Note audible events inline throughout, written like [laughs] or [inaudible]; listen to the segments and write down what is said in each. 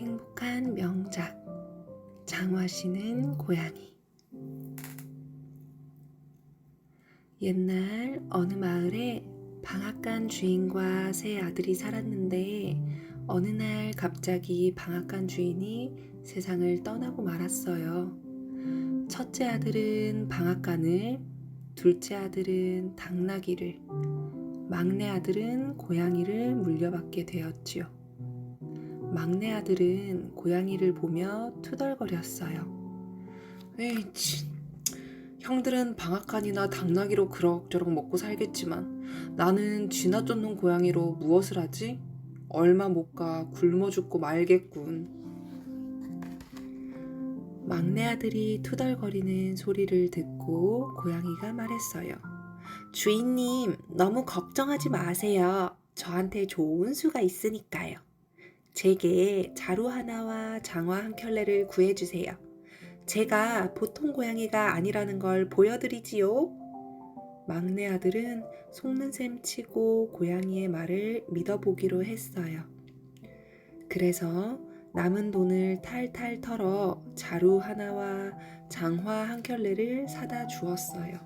행복한 명작 장화시는 고양이 옛날 어느 마을에 방앗간 주인과 세 아들이 살았는데 어느 날 갑자기 방앗간 주인이 세상을 떠나고 말았어요. 첫째 아들은 방앗간을, 둘째 아들은 당나귀를, 막내 아들은 고양이를 물려받게 되었지요. 막내 아들은 고양이를 보며 투덜거렸어요. 에이치, 형들은 방앗간이나 당나귀로 그럭저럭 먹고 살겠지만 나는 쥐나 쫓는 고양이로 무엇을 하지? 얼마 못 가 굶어 죽고 말겠군. 막내 아들이 투덜거리는 소리를 듣고 고양이가 말했어요. 주인님, 너무 걱정하지 마세요. 저한테 좋은 수가 있으니까요. 제게 자루 하나와 장화 한 켤레를 구해주세요. 제가 보통 고양이가 아니라는 걸 보여드리지요. 막내 아들은 속는 셈 치고 고양이의 말을 믿어보기로 했어요. 그래서 남은 돈을 탈탈 털어 자루 하나와 장화 한 켤레를 사다 주었어요.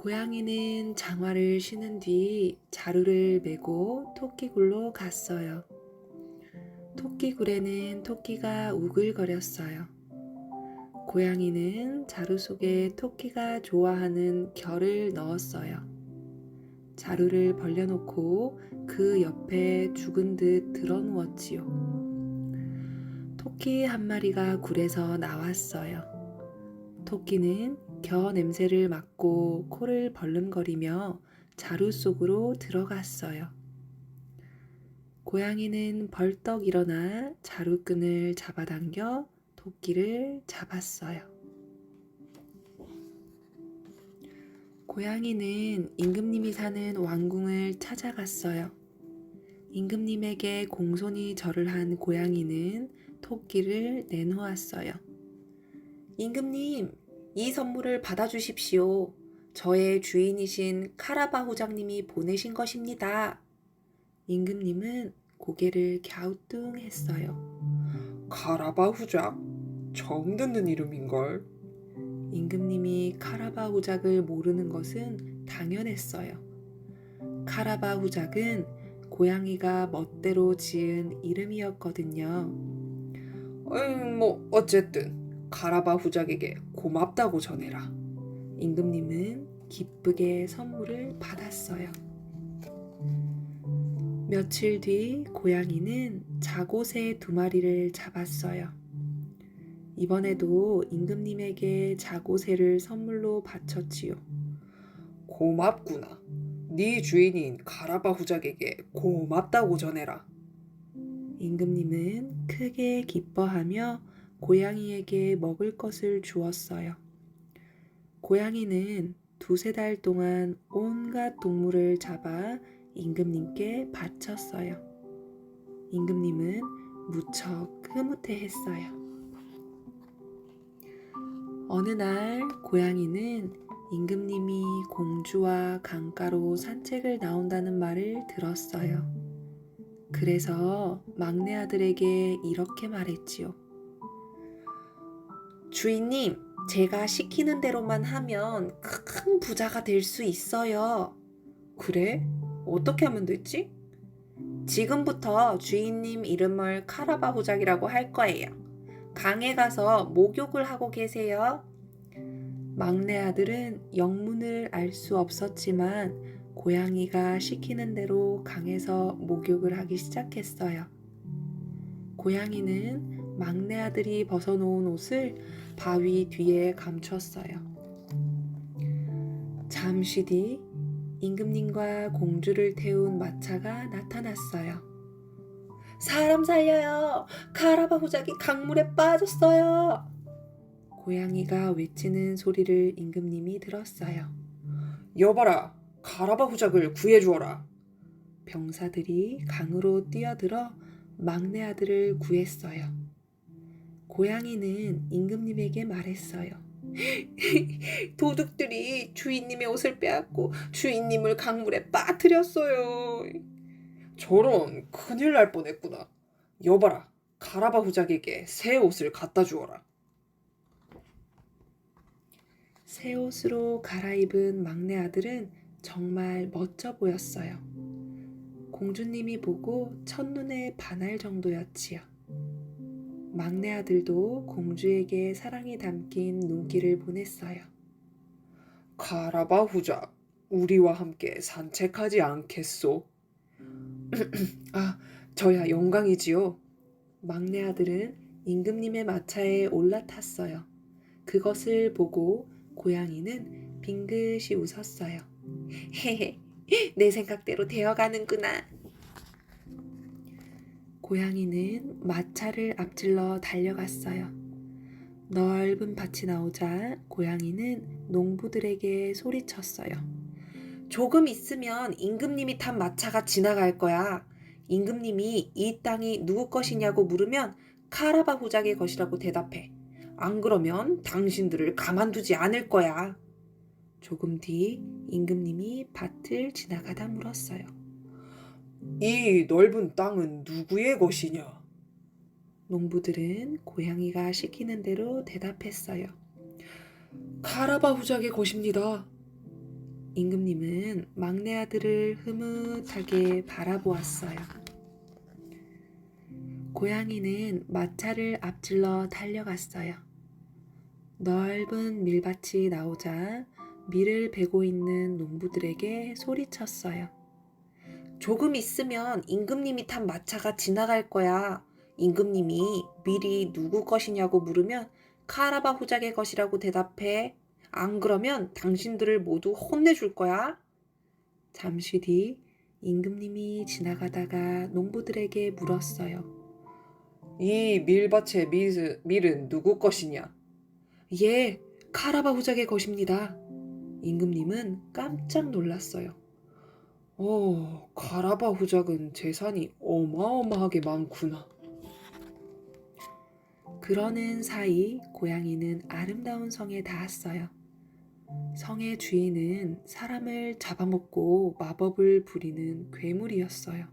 고양이는 장화를 신은 뒤 자루를 메고 토끼굴로 갔어요. 토끼굴에는 토끼가 우글거렸어요. 고양이는 자루 속에 토끼가 좋아하는 결을 넣었어요. 자루를 벌려놓고 그 옆에 죽은 듯 드러누웠지요. 토끼 한 마리가 굴에서 나왔어요. 토끼는 겨 냄새를 맡고 코를 벌름거리며 자루 속으로 들어갔어요. 고양이는 벌떡 일어나 자루끈을 잡아당겨 토끼를 잡았어요. 고양이는 임금님이 사는 왕궁을 찾아갔어요. 임금님에게 공손히 절을 한 고양이는 토끼를 내놓았어요. 임금님, 이 선물을 받아주십시오. 저의 주인이신 카라바 후장님이 보내신 것입니다. 임금님은 고개를 갸우뚱했어요. 카라바 후작? 처음 듣는 이름인걸. 임금님이 카라바 후작을 모르는 것은 당연했어요. 카라바 후작은 고양이가 멋대로 지은 이름이었거든요. 어이, 뭐 어쨌든 카라바 후작에게 고맙다고 전해라. 임금님은 기쁘게 선물을 받았어요. 며칠 뒤 고양이는 자고새 두 마리를 잡았어요. 이번에도 임금님에게 자고새를 선물로 바쳤지요. 고맙구나. 네 주인인 카라바 후작에게 고맙다고 전해라. 임금님은 크게 기뻐하며 고양이에게 먹을 것을 주었어요. 고양이는 두세 달 동안 온갖 동물을 잡아 임금님께 바쳤어요. 임금님은 무척 흐뭇해 했어요. 어느 날 고양이는 임금님이 공주와 강가로 산책을 나온다는 말을 들었어요. 그래서 막내 아들에게 이렇게 말했지요. 주인님, 제가 시키는 대로만 하면 큰 부자가 될 수 있어요. 그래? 어떻게 하면 되지? 지금부터 주인님 이름을 카라바 후작이라고 할 거예요. 강에 가서 목욕을 하고 계세요. 막내 아들은 영문을 알 수 없었지만 고양이가 시키는 대로 강에서 목욕을 하기 시작했어요. 고양이는 막내 아들이 벗어놓은 옷을 바위 뒤에 감췄어요. 잠시 뒤 임금님과 공주를 태운 마차가 나타났어요. 사람 살려요! 카라바 후작이 강물에 빠졌어요! 고양이가 외치는 소리를 임금님이 들었어요. 여봐라, 카라바 후작을 구해주어라. 병사들이 강으로 뛰어들어 막내 아들을 구했어요. 고양이는 임금님에게 말했어요. [laughs] 도둑들이 주인님의 옷을 빼앗고 주인님을 강물에 빠뜨렸어요. 저런 큰일 날 뻔했구나. 여봐라, 가라바 후작에게 새 옷을 갖다 주어라. 새 옷으로 갈아입은 막내 아들은 정말 멋져 보였어요. 공주님이 보고 첫눈에 반할 정도였지요. 막내 아들도 공주에게 사랑이 담긴 눈길을 보냈어요. 가라바 후작, 우리와 함께 산책하지 않겠소? [clears throat] 아, 저야 영광이지요. 막내 아들은 임금님의 마차에 올라탔어요. 그것을 보고 고양이는 빙긋이 웃었어요. 헤헤, 내 생각대로 되어가는구나. 고양이는 마차를 앞질러 달려갔어요. 넓은 밭이 나오자 고양이는 농부들에게 소리쳤어요. 조금 있으면 임금님이 탄 마차가 지나갈 거야. 임금님이 이 땅이 누구 것이냐고 물으면 카라바 후작의 것이라고 대답해. 안 그러면 당신들을 가만두지 않을 거야. 조금 뒤 임금님이 밭을 지나가다 물었어요. 이 넓은 땅은 누구의 것이냐? 농부들은 고양이가 시키는 대로 대답했어요. 가라바 후작의 것입니다. 임금님은 막내 아들을 흐뭇하게 바라보았어요. 고양이는 마차를 앞질러 달려갔어요. 넓은 밀밭이 나오자 밀을 베고 있는 농부들에게 소리쳤어요. 조금 있으면 임금님이 탄 마차가 지나갈 거야. 임금님이 밀이 누구 것이냐고 물으면 카라바 후작의 것이라고 대답해. 안 그러면 당신들을 모두 혼내줄 거야. 잠시 뒤 임금님이 지나가다가 농부들에게 물었어요. 이 밀밭의 밀, 밀은 누구 것이냐? 예, 카라바 후작의 것입니다. 임금님은 깜짝 놀랐어요. 어, 가라바 후작은 재산이 어마어마하게 많구나. 그러는 사이 고양이는 아름다운 성에 닿았어요. 성의 주인은 사람을 잡아먹고 마법을 부리는 괴물이었어요.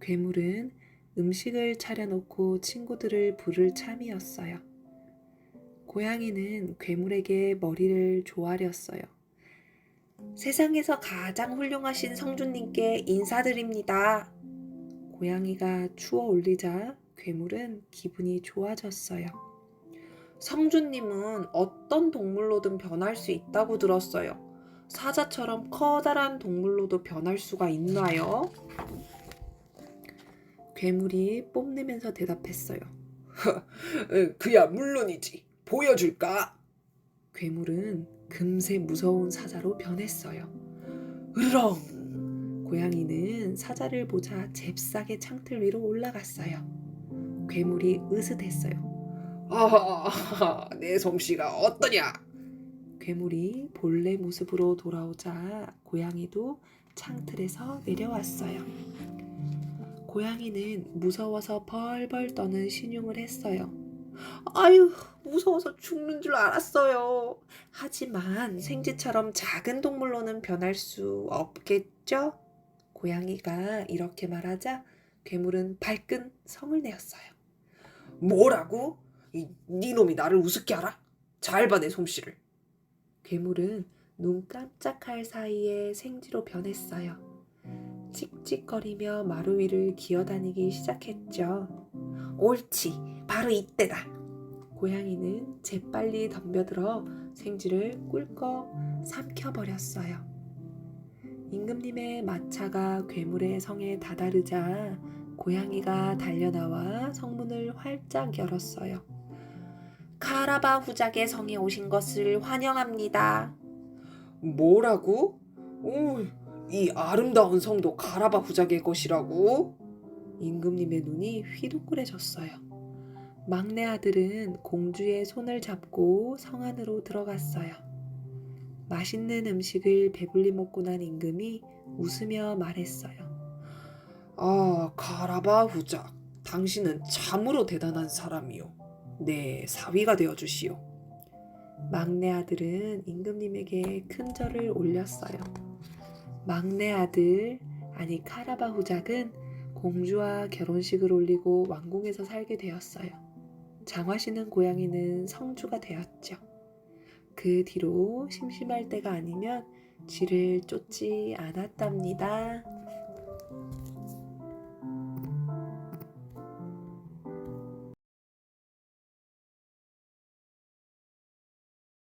괴물은 음식을 차려놓고 친구들을 부를 참이었어요. 고양이는 괴물에게 머리를 조아렸어요. 세상에서 가장 훌륭하신 성주님께 인사드립니다. 고양이가 추워 올리자 괴물은 기분이 좋아졌어요. 성주님은 어떤 동물로든 변할 수 있다고 들었어요. 사자처럼 커다란 동물로도 변할 수가 있나요? 괴물이 뽐내면서 대답했어요. [laughs] 그야 물론이지. 보여줄까? 괴물은 금세 무서운 사자로 변했어요. 으르렁! 고양이는 사자를 보자 잽싸게 창틀 위로 올라갔어요. 괴물이 으스댔어요. 아하, 내 솜씨가 어떠냐? 괴물이 본래 모습으로 돌아오자 고양이도 창틀에서 내려왔어요. 고양이는 무서워서 벌벌 떠는 신용을 했어요. 아유, 무서워서 죽는 줄 알았어요. 하지만 생쥐처럼 작은 동물로는 변할 수 없겠죠? 고양이가 이렇게 말하자 괴물은 발끈 성을 내었어요. 뭐라고? 이 니놈이 나를 우습게 알아? 잘 봐 내 솜씨를. 괴물은 눈 깜짝할 사이에 생쥐로 변했어요. 칙칙거리며 마루 위를 기어다니기 시작했죠. 옳지, 바로 이때다. 고양이는 재빨리 덤벼들어 생쥐를 꿀꺽 삼켜버렸어요. 임금님의 마차가 괴물의 성에 다다르자 고양이가 달려나와 성문을 활짝 열었어요. 카라바 후작의 성에 오신 것을 환영합니다. 뭐라고? 오, 이 아름다운 성도 가라바 후작의 것이라고? 임금님의 눈이 휘둥그레졌어요. 막내 아들은 공주의 손을 잡고 성 안으로 들어갔어요. 맛있는 음식을 배불리 먹고 난 임금이 웃으며 말했어요. 아, 가라바 후작. 당신은 참으로 대단한 사람이요. 내 사위가 되어 주시오. 막내 아들은 임금님에게 큰 절을 올렸어요. 막내 아들, 아니 카라바 후작은 공주와 결혼식을 올리고 왕궁에서 살게 되었어요. 장화 씨는 고양이는 성주가 되었죠. 그 뒤로 심심할 때가 아니면 쥐를 쫓지 않았답니다.